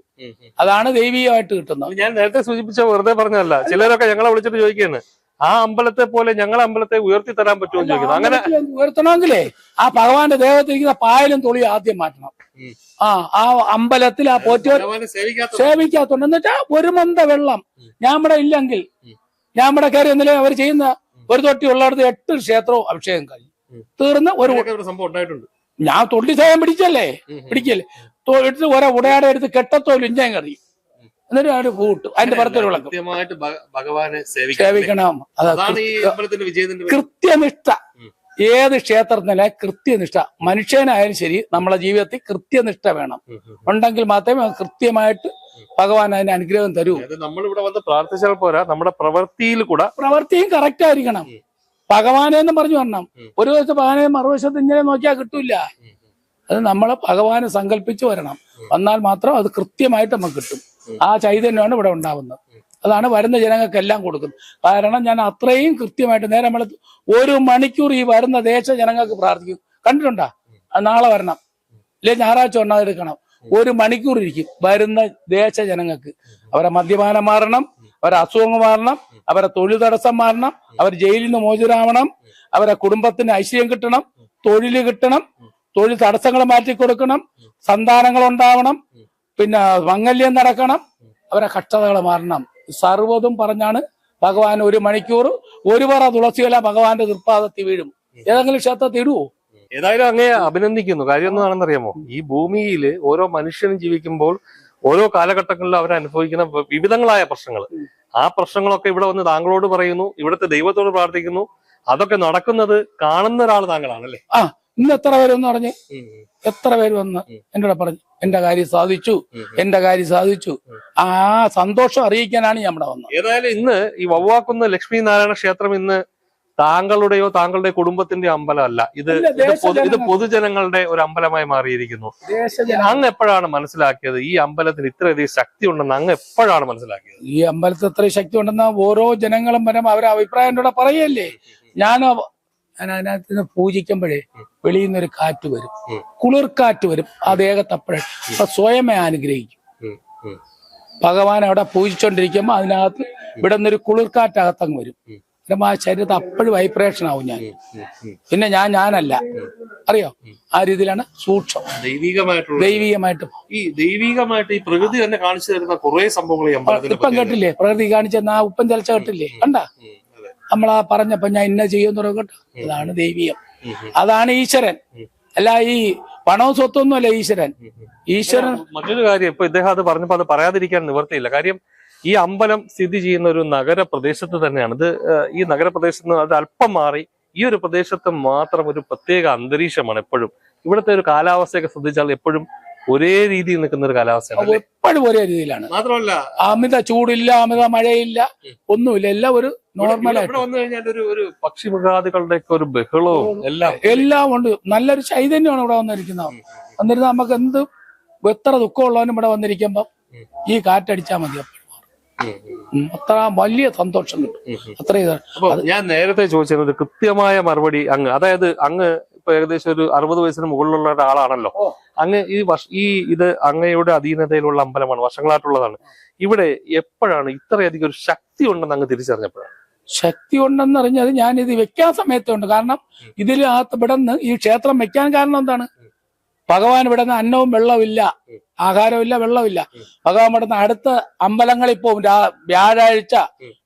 അതാണ് ദൈവീയമായിട്ട് കിട്ടുന്നത്. ഞാൻ നേരത്തെ സൂചിപ്പിച്ച വെറുതെ പറഞ്ഞല്ല ചിലരൊക്കെ ഞങ്ങളെ വിളിച്ചിട്ട് ചോദിക്കുകയാണ്. ആ അമ്പലത്തെ പോലെ ഞങ്ങളെ അമ്പലത്തെ ഉയർത്തി തരാൻ പറ്റുമോ എന്ന് ചോദിക്കുന്നു. അങ്ങനെ ഉയർത്തണമെങ്കിലേ ആ ഭഗവാന്റെ ദേഹത്തിരിക്കുന്ന പായലും തുളിയും ആദ്യം മാറ്റണം. ആ ആ അമ്പലത്തിൽ ആ പോറ്റോ സേവിക്കാത്തുണ്ട് എന്ന് ഒരു മന്ത വെള്ളം ഞാൻ ഇവിടെ ഇല്ലെങ്കിൽ ഇവിടെ കയറി ഒന്നിലെ അവർ ചെയ്യുന്ന ഒരു തൊട്ടി ഉള്ളിടത്ത് എട്ട് ക്ഷേത്രവും അഭിഷേകം കഴിഞ്ഞു. തീർന്ന് ഒരു സംഭവം ഉണ്ടായിട്ടുണ്ട്. ഞാൻ തൊണ്ടി സേവം പിടിച്ചല്ലേ. പിടിക്കല്ലേ? എടുത്ത് ഒരേ ഉടയാടെ എടുത്ത് കെട്ടത്തോലും ഇഞ്ചാൻ കറി എന്നിട്ട് അവർ പൂട്ടു അതിന്റെ പുറത്തൊരു വിളക്കും. ഭഗവാനെ സേവിക്കണം. അതാണ് കൃത്യനിഷ്ഠ. ഏത് ക്ഷേത്രത്തിലെ കൃത്യനിഷ്ഠ മനുഷ്യനായാലും ശരി നമ്മളെ ജീവിതത്തിൽ കൃത്യനിഷ്ഠ വേണം. ഉണ്ടെങ്കിൽ മാത്രമേ കൃത്യമായിട്ട് ഭഗവാൻ അതിന് അനുഗ്രഹം തരൂ. നമ്മളിവിടെ വന്ന് പ്രാർത്ഥിച്ചാൽ പോരാ നമ്മുടെ പ്രവൃത്തിയിൽ കൂടെ പ്രവൃത്തിയും കറക്റ്റ് ആയിരിക്കണം. ഭഗവാനെ എന്ന് പറഞ്ഞു വരണം. ഒരു വശത്ത് ഭഗവാനെ മറുവശത്ത് ഇങ്ങനെ നോക്കിയാൽ കിട്ടൂല. അത് നമ്മൾ ഭഗവാനെ സങ്കല്പിച്ച് വരണം. വന്നാൽ മാത്രം അത് കൃത്യമായിട്ട് നമുക്ക് കിട്ടും. ആ ചൈതന്യമാണ് ഇവിടെ ഉണ്ടാവുന്നത്. അതാണ് വരുന്ന ജനങ്ങൾക്കെല്ലാം കൊടുക്കുന്നത്. കാരണം ഞാൻ അത്രയും കൃത്യമായിട്ട് നേരെ നമ്മൾ ഒരു മണിക്കൂർ ഈ വരുന്ന ദേശ ജനങ്ങൾക്ക് പ്രാർത്ഥിക്കും. കണ്ടിട്ടുണ്ടാ? നാളെ വരണം. ഇല്ലേ? ഞായറാഴ്ച ഒന്നാ എടുക്കണം. ഒരു മണിക്കൂർ ഇരിക്കും വരുന്ന ദേശ ജനങ്ങൾക്ക്. അവരെ മദ്യപാനം മാറണം അവരെ അസുഖങ്ങൾ മാറണം അവരെ തൊഴിൽ തടസ്സം മാറണം അവർ ജയിലിൽ നിന്ന് മോചിതരാവണം അവരെ കുടുംബത്തിന് ഐശ്വര്യം കിട്ടണം തൊഴിൽ കിട്ടണം തൊഴിൽ തടസ്സങ്ങൾ മാറ്റി കൊടുക്കണം സന്താനങ്ങൾ ഉണ്ടാവണം പിന്നെ മംഗല്യം നടക്കണം അവരെ കഷ്ടതകൾ മാറണം. സർവതും പറഞ്ഞാണ് ഭഗവാൻ ഒരു മണിക്കൂർ ഒരു പറ തുളസിയില ഭഗവാന്റെ കൃപാദത്തി വീഴും. ഏതെങ്കിലും ക്ഷേത്രത്തിൽ ഇടുവോ? ഏതായാലും അങ്ങനെ അഭിനന്ദിക്കുന്നു. കാര്യം എന്താണെന്നറിയാമോ? ഈ ഭൂമിയിൽ ഓരോ മനുഷ്യനും ജീവിക്കുമ്പോൾ ഓരോ കാലഘട്ടങ്ങളിലും അവർ അനുഭവിക്കുന്ന വിവിധങ്ങളായ പ്രശ്നങ്ങൾ. ആ പ്രശ്നങ്ങളൊക്കെ ഇവിടെ വന്ന് താങ്കളോട് പറയുന്നു ഇവിടുത്തെ ദൈവത്തോട് പ്രാർത്ഥിക്കുന്നു. അതൊക്കെ നടക്കുന്നത് കാണുന്ന ഒരാൾ താങ്കളാണല്ലേ? ഇന്ന് എത്ര പേര് വന്ന് പറഞ്ഞ് എത്ര പേര് വന്ന് എന്റെ കൂടെ പറഞ്ഞു എന്റെ കാര്യം സാധിച്ചു എന്റെ കാര്യം സാധിച്ചു. ആ സന്തോഷം അറിയിക്കാനാണ് ഞാൻ ഇവിടെ വന്നത്. ഏതായാലും ഇന്ന് ഈ വവ്വാക്കുന്ന ലക്ഷ്മി നാരായണ ക്ഷേത്രം ഇന്ന് താങ്കളുടെയോ താങ്കളുടെ കുടുംബത്തിന്റെ അമ്പലമല്ല. ഇത് ഇത് ഇത് പൊതുജനങ്ങളുടെ ഒരു അമ്പലമായി മാറിയിരിക്കുന്നു. അങ്ങ് എപ്പോഴാണ് മനസ്സിലാക്കിയത് ഈ അമ്പലത്തിന് ഇത്രയധികം ശക്തി ഉണ്ടെന്ന് അങ്ങ് എപ്പോഴാണ് മനസ്സിലാക്കിയത്? ഈ അമ്പലത്തിൽ ഇത്രയും ശക്തി ഉണ്ടെന്ന് ഓരോ ജനങ്ങളും വരും അവരെ അഭിപ്രായം കൂടെ പറയല്ലേ? ഞാൻ ഞാൻ അതിനകത്ത് നിന്ന് പൂജിക്കുമ്പോഴേ വെളിയിൽ നിന്നൊരു കാറ്റ് വരും. കുളിർക്കാറ്റ് വരും. ആ ദേഹത്തപ്പോഴേ അപ്പൊ സ്വയമേ അനുഗ്രഹിക്കും. ഭഗവാൻ അവിടെ പൂജിച്ചോണ്ടിരിക്കുമ്പോ അതിനകത്ത് ഇവിടെ നിന്നൊരു കുളിർക്കാറ്റകത്തങ്ങ് വരും. ആ ശരീരത്തിൽ അപ്പോഴും വൈബ്രേഷൻ ആവും ഞാൻ. പിന്നെ ഞാൻ ഞാനല്ല. അറിയോ? ആ രീതിയിലാണ് സൂക്ഷം ദൈവികമായിട്ടുള്ള ദൈവികമായിട്ട്. ഈ ദൈവികമായിട്ട് ഈ പ്രകൃതി തന്നെ കാണിച്ചു തരുന്ന കുറെ സംഭവങ്ങൾ ഇപ്പം കേട്ടില്ലേ? പ്രകൃതി കാണിച്ചെന്ന ആ ഉപ്പൻ ചലച്ച കേട്ടില്ലേ? കണ്ട? നമ്മളാ പറഞ്ഞപ്പോ ഞാൻ ഇന്ന ചെയ്യുന്ന കേട്ടോ. അതാണ് ദൈവീയം. അതാണ് ഈശ്വരൻ. അല്ല ഈ പണവും സ്വത്തൊന്നും അല്ല ഈശ്വരൻ. ഈശ്വരൻ മറ്റൊരു കാര്യം ഇപ്പൊ ഇദ്ദേഹം അത് പറഞ്ഞപ്പോ അത് പറയാതിരിക്കാൻ നിവർത്തിയില്ല. കാര്യം ഈ അമ്പലം സ്ഥിതി ചെയ്യുന്ന ഒരു നഗരപ്രദേശത്ത് തന്നെയാണ്. ഇത് ഈ നഗരപ്രദേശത്ത് നിന്ന് അത് അല്പം മാറി ഈ ഒരു പ്രദേശത്ത് മാത്രം ഒരു പ്രത്യേക അന്തരീക്ഷമാണ് എപ്പോഴും. ഇവിടുത്തെ ഒരു കാലാവസ്ഥയൊക്കെ ശ്രദ്ധിച്ചാൽ എപ്പോഴും ഒരേ രീതിയിൽ നിൽക്കുന്ന ഒരു കാലാവസ്ഥയാണ് എപ്പോഴും ഒരേ രീതിയിലാണ്. മാത്രമല്ല അമിത ചൂടില്ല അമിത മഴയില്ല ഒന്നുമില്ല എല്ലാം ഒരു നോർമൽ ഇവിടെ വന്നു കഴിഞ്ഞാൽ ഒരു ഒരു പക്ഷി മൃഗാദികളുടെ ഒക്കെ ഒരു ബഹളവും എല്ലാം. എല്ലാം ഉണ്ട്. നല്ലൊരു ചൈതന്യമാണ് ഇവിടെ വന്നിരിക്കുന്നത്. എന്നിരുന്ന നമുക്ക് എന്ത് എത്ര ദുഃഖമുള്ളവനും ഇവിടെ വന്നിരിക്കുമ്പോ ഈ കാറ്റടിച്ചാൽ മതി അത്ര വലിയ സന്തോഷം കിട്ടും. അത്ര ഞാൻ നേരത്തെ ചോദിച്ചിരുന്നത് ഒരു കൃത്യമായ മറുപടി അങ്ങ് അതായത് അങ്ങ് ഇപ്പൊ ഏകദേശം ഒരു അറുപത് വയസ്സിന് മുകളിലുള്ള ഒരാളാണല്ലോ. അങ്ങ് ഈ വർഷ ഈ ഇത് അങ്ങയുടെ അധീനതയിലുള്ള അമ്പലമാണ് വർഷങ്ങളായിട്ടുള്ളതാണ്. ഇവിടെ എപ്പോഴാണ് ഇത്രയധികം ഒരു ശക്തി ഉണ്ടെന്ന് അങ്ങ് തിരിച്ചറിഞ്ഞപ്പോഴാണ്? ശക്തി ഉണ്ടെന്ന് അറിഞ്ഞത് ഞാൻ ഇത് വെക്കാൻ സമയത്തുണ്ട്. കാരണം ഇതിനകത്ത് ഇവിടെ നിന്ന് ഈ ക്ഷേത്രം വെക്കാൻ കാരണം എന്താണ്? ഭഗവാൻ ഇവിടെ നിന്ന് അന്നവും വെള്ളമില്ല ആഹാരമില്ല വെള്ളമില്ല ഭഗവാൻ ഇവിടെ നിന്ന് അടുത്ത അമ്പലങ്ങളിൽ പോകും. വ്യാഴാഴ്ച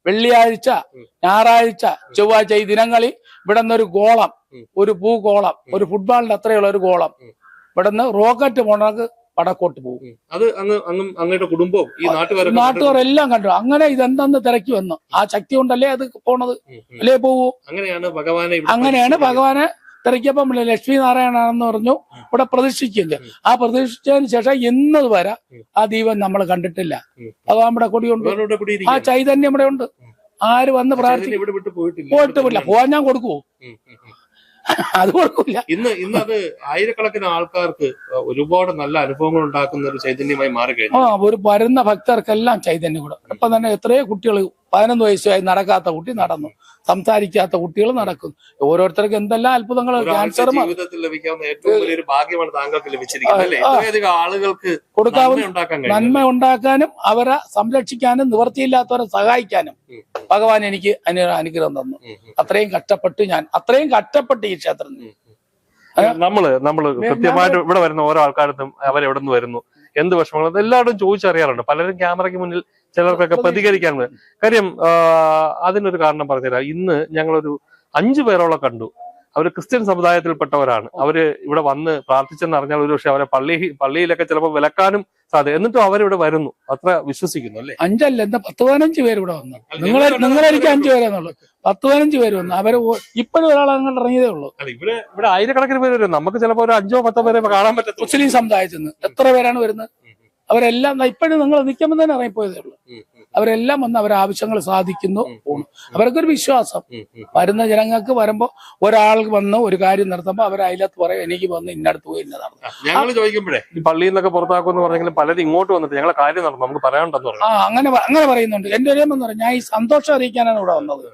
വെള്ളിയാഴ്ച ഞായറാഴ്ച ചൊവ്വാഴ്ച ഈ ദിനങ്ങളിൽ ഇവിടെ നിന്നൊരു ഗോളം ഒരു പൂഗോളം ഒരു ഫുട്ബോളിന്റെ അത്രയുള്ള ഒരു ഗോളം. ഇവിടെ നിന്ന് റോക്കറ്റ് പോണക്ക് വടക്കോട്ട് പോകും. അത് അങ്ങ് അങ്ങും അങ്ങയുടെ കുടുംബവും ഈ നാട്ടുകാരൊക്കെ നാട്ടുകാരെല്ലാം കണ്ടു. അങ്ങനെ ഇതെന്തെന്ന് തിരക്കി വന്നു. ആ ശക്തി കൊണ്ടല്ലേ അത് പോണത്. അല്ലേ പോവൂ? അങ്ങനെയാണ് ഭഗവാനെ അങ്ങനെയാണ് ഭഗവാനെ തിരക്കിയപ്പം ലക്ഷ്മി നാരായണാണെന്ന് പറഞ്ഞു ഇവിടെ പ്രതീക്ഷിക്കില്ല ആ പ്രതീക്ഷിച്ചതിന് ശേഷം ഇന്നത് വരെ ആ ദീപം നമ്മൾ കണ്ടിട്ടില്ല. ഭഗവാൻ ഇവിടെ കൊടിയുണ്ട്. ആ ചൈതന്യം ഇവിടെ ഉണ്ട് ആര് വന്ന് പ്രാർത്ഥിക്കും പോയിട്ട് പോയിട്ടില്ല പോവാൻ ഞാൻ കൊടുക്കുവോ. അത് കുഴപ്പമില്ല ഇന്ന് ഇന്ന് അത് ആയിരക്കണക്കിന് ആൾക്കാർക്ക് ഒരുപാട് നല്ല അനുഭവങ്ങൾ ഉണ്ടാക്കുന്ന ഒരു ചൈതന്യമായി മാറിക്കഴിഞ്ഞു. ആ ഒരു വരുന്ന ഭക്തർക്കെല്ലാം ചൈതന്യം കൂടെ. ഇപ്പൊ തന്നെ എത്രയോ കുട്ടികൾ പതിനൊന്ന് വയസ്സായി നടക്കാത്ത കുട്ടി നടന്നു. സംസാരിക്കാത്ത കുട്ടികൾ നടക്കുന്നു. ഓരോരുത്തർക്ക് എന്തെല്ലാം അത്ഭുതങ്ങൾ ക്യാൻസർ ആളുകൾക്ക് കൊടുക്കാവുന്ന നന്മ ഉണ്ടാക്കാനും അവരെ സംരക്ഷിക്കാനും നിവൃത്തിയില്ലാത്തവരെ സഹായിക്കാനും. ഭഗവാൻ എനിക്ക് അനു അനുഗ്രഹം തന്നു. അത്രയും കഷ്ടപ്പെട്ട് ഞാൻ. അത്രയും കഷ്ടപ്പെട്ട് ഈ ക്ഷേത്രത്തിൽ. നമ്മൾ നമ്മൾ കൃത്യമായിട്ട് ഇവിടെ വരുന്ന ഓരോ ആൾക്കാരത്തും അവരെവിടെ നിന്ന് വരുന്നു? എന്ത് വിഷമങ്ങളും? എല്ലാവരും ചോദിച്ചറിയാറുണ്ട്. പലരും ക്യാമറയ്ക്ക് മുന്നിൽ ചിലർക്കൊക്കെ പ്രതികരിക്കാറുണ്ട്. കാര്യം അതിനൊരു കാരണം പറഞ്ഞുതരാം. ഇന്ന് ഞങ്ങളൊരു അഞ്ചു പേരോളം കണ്ടു. അവർ ക്രിസ്ത്യൻ സമുദായത്തിൽപ്പെട്ടവരാണ്. അവർ ഇവിടെ വന്ന് പ്രാർത്ഥിച്ചെന്ന് അറിഞ്ഞാൽ ഒരു പക്ഷെ അവരെ പള്ളി പള്ളിയിലൊക്കെ ചിലപ്പോൾ വിലക്കാനും സാധ്യത. എന്നിട്ടും അവരിവിടെ വരുന്നു. അത്ര വിശ്വസിക്കുന്നു അല്ലേ? അഞ്ചല്ല എന്താ പത്ത് പതിനഞ്ച് പേര് ഇവിടെ വന്നു. നിങ്ങൾ നിങ്ങളായിരിക്കും നിങ്ങളെനിക്ക് അഞ്ചു പേരാന്നുള്ളു പത്ത് പതിനഞ്ച് പേര് വന്നു. അവർ ഇപ്പോഴും ഒരാൾ അങ്ങോട്ട് ഇറങ്ങിയതേ ഉള്ളൂ. ഇവിടെ ഇവിടെ ആയിരക്കണക്കിന് പേര് വരും. നമുക്ക് ചിലപ്പോൾ ഒരു അഞ്ചോ പത്തോ പേരെ കാണാൻ പറ്റും മുസ്ലിം സമുദായത്തിൽ നിന്ന്. എത്ര പേരാണ് വരുന്നത്? അവരെല്ലാം ഇപ്പോഴും നിങ്ങൾ നിൽക്കുമ്പോൾ തന്നെ ഇറങ്ങിപ്പോയതേ ഉള്ളൂ. അവരെല്ലാം വന്ന് അവരെ ആവശ്യങ്ങൾ സാധിക്കുന്നു. പോണു അവർക്കൊരു വിശ്വാസം. വരുന്ന ജനങ്ങൾക്ക് വരുമ്പോ ഒരാൾ വന്ന് ഒരു കാര്യം നടത്തുമ്പോ അവർ അതിലത്ത് പറയും എനിക്ക് വന്ന് ഇന്നടത്ത് പോയി ഇന്ന നടന്നു. ഞങ്ങൾ ചോദിക്കുമ്പോഴേ ഈ പള്ളിയിൽ നിന്നൊക്കെ പുറത്താക്കുമെന്ന് പറഞ്ഞെങ്കിലും പലരും ഇങ്ങോട്ട് വന്നിട്ട് ഞങ്ങളെ കാര്യം നടന്നു നമുക്ക് പറയാനുണ്ടെന്ന് പറഞ്ഞു. ആ അങ്ങനെ അങ്ങനെ പറയുന്നുണ്ട്. എന്റെ ഒരു എന്ന് പറഞ്ഞാൽ ഞാൻ ഈ സന്തോഷം അറിയിക്കാനാണ് ഇവിടെ വന്നത്.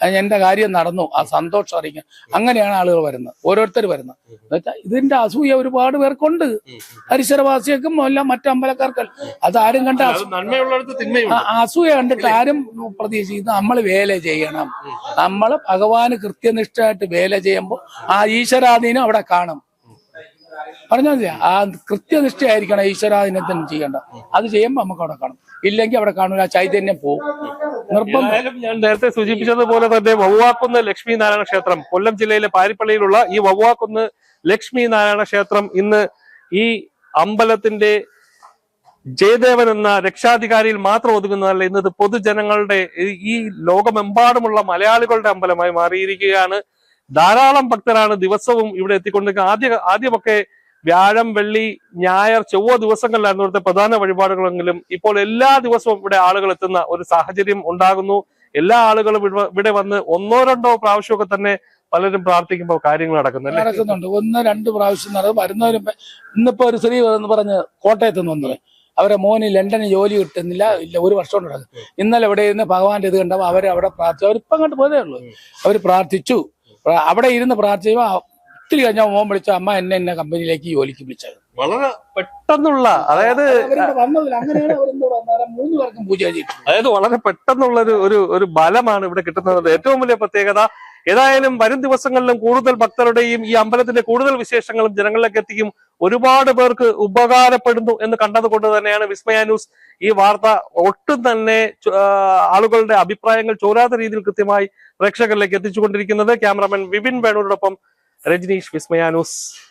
എന്റെ കാര്യം നടന്നു ആ സന്തോഷം അറിയിക്കാൻ. അങ്ങനെയാണ് ആളുകൾ വരുന്നത് ഓരോരുത്തർ വരുന്നത്. എന്നുവെച്ചാൽ ഇതിന്റെ അസൂയ ഒരുപാട് പേർക്കുണ്ട്. പരിസരവാസികൾക്കും എല്ലാം മറ്റു അമ്പലക്കാർക്കും അത് ആരും കണ്ട അസൂയ കണ്ടിട്ട് ആരും പ്രതീക്ഷിക്കുന്നു നമ്മൾ വേല ചെയ്യണം. നമ്മൾ ഭഗവാന് കൃത്യനിഷ്ഠയായിട്ട് വേല ചെയ്യുമ്പോൾ ആ ഈശ്വരാധീനം അവിടെ കാണും. പറഞ്ഞാൽ മതി ആ കൃത്യനിഷ്ഠയായിരിക്കണം ഈശ്വരാധീനത്തിന് ചെയ്യേണ്ട. അത് ചെയ്യുമ്പോൾ നമുക്ക് അവിടെ കാണും. ഇല്ലെങ്കിൽ അവിടെ കാണൂല ആ ചൈതന്യം പോകും ഏതായാലും ഞാൻ നേരത്തെ സൂചിപ്പിച്ചതുപോലെ തന്നെ വവ്വാക്കുന്ന് ലക്ഷ്മി നാരായണ ക്ഷേത്രം കൊല്ലം ജില്ലയിലെ പാരിപ്പള്ളിയിലുള്ള ഈ വവ്വാക്കുന്ന് ലക്ഷ്മി നാരായണ ക്ഷേത്രം ഇന്ന് ഈ അമ്പലത്തിന്റെ ജയദേവൻ എന്ന രക്ഷാധികാരിയിൽ മാത്രം ഒതുങ്ങുന്നതല്ല ഇന്നത് പൊതുജനങ്ങളുടെ ഈ- ലോകമെമ്പാടുമുള്ള മലയാളികളുടെ അമ്പലമായി മാറിയിരിക്കുകയാണ്. ധാരാളം ഭക്തരാണ് ദിവസവും ഇവിടെ എത്തിക്കൊണ്ടിരിക്കുന്നത്. ആദ്യ ആദ്യമൊക്കെ വ്യാഴം വെള്ളി ഞായർ ചൊവ്വ ദിവസങ്ങളിലായിരുന്നു ഇവിടുത്തെ പ്രധാന വഴിപാടുകളെങ്കിലും ഇപ്പോൾ എല്ലാ ദിവസവും ഇവിടെ ആളുകൾ എത്തുന്ന ഒരു സാഹചര്യം ഉണ്ടാകുന്നു. എല്ലാ ആളുകളും ഇവിടെ- വന്ന് ഒന്നോ രണ്ടോ പ്രാവശ്യമൊക്കെ തന്നെ പലരും പ്രാർത്ഥിക്കുമ്പോൾ കാര്യങ്ങൾ നടക്കുന്നു നടക്കുന്നുണ്ട്. ഒന്ന് രണ്ട് പ്രാവശ്യം വരുന്നവരും ഇപ്പൊ- ഇന്നിപ്പോ ഒരു സ്ത്രീ എന്ന് പറഞ്ഞ് കോട്ടയത്ത് നിന്ന് വന്നത് അവരെ മോന് ലണ്ടനിൽ ജോലി കിട്ടുന്നില്ല ഇല്ല ഒരു വർഷം കൊണ്ട് നടക്കും. ഇന്നലെ ഇവിടെ ഇരുന്ന് ഭഗവാന്റെ ഇത് കണ്ടപ്പോൾ അവർ അവിടെ പ്രാർത്ഥിച്ചു. അവരിപ്പം അങ്ങോട്ട് പോയതേ ഉള്ളൂ. അവർ പ്രാർത്ഥിച്ചു. അവിടെ ഇരുന്ന് പ്രാർത്ഥിച്ചപ്പോൾ ആ ഒത്തിരി കഴിഞ്ഞാൽ മോൻ വിളിച്ച അമ്മ എന്നെ എന്നെ കമ്പനിയിലേക്ക് ജോലിക്ക് വിളിച്ചത്. വളരെ പെട്ടെന്നുള്ള അതായത് അങ്ങനെയാണ് മൂന്ന് പേർക്കും പൂജ ചെയ്തിട്ടുണ്ട്. അതായത് വളരെ പെട്ടെന്നുള്ള ഒരു ഒരു ഒരു ബലമാണ് ഇവിടെ കിട്ടുന്നത്. ഏറ്റവും വലിയ പ്രത്യേകത. ഏതായാലും വരും ദിവസങ്ങളിലും കൂടുതൽ ഭക്തരുടെയും ഈ അമ്പലത്തിന്റെ കൂടുതൽ വിശേഷങ്ങളും ജനങ്ങളിലേക്ക് എത്തിക്കും. ഒരുപാട് പേർക്ക് ഉപകാരപ്പെടുന്നു എന്ന് കണ്ടത് കൊണ്ട് തന്നെയാണ് വിസ്മയ ന്യൂസ് ഈ വാർത്ത. ഒട്ടും തന്നെ ആളുകളുടെ അഭിപ്രായങ്ങൾ ചോരാത്ത രീതിയിൽ കൃത്യമായി പ്രേക്ഷകരിലേക്ക് എത്തിച്ചുകൊണ്ടിരിക്കുന്നത്. ക്യാമറാമാൻ വിപിൻ വേണുവിനോടൊപ്പം രജനീഷ് വിസ്മയ ന്യൂസ്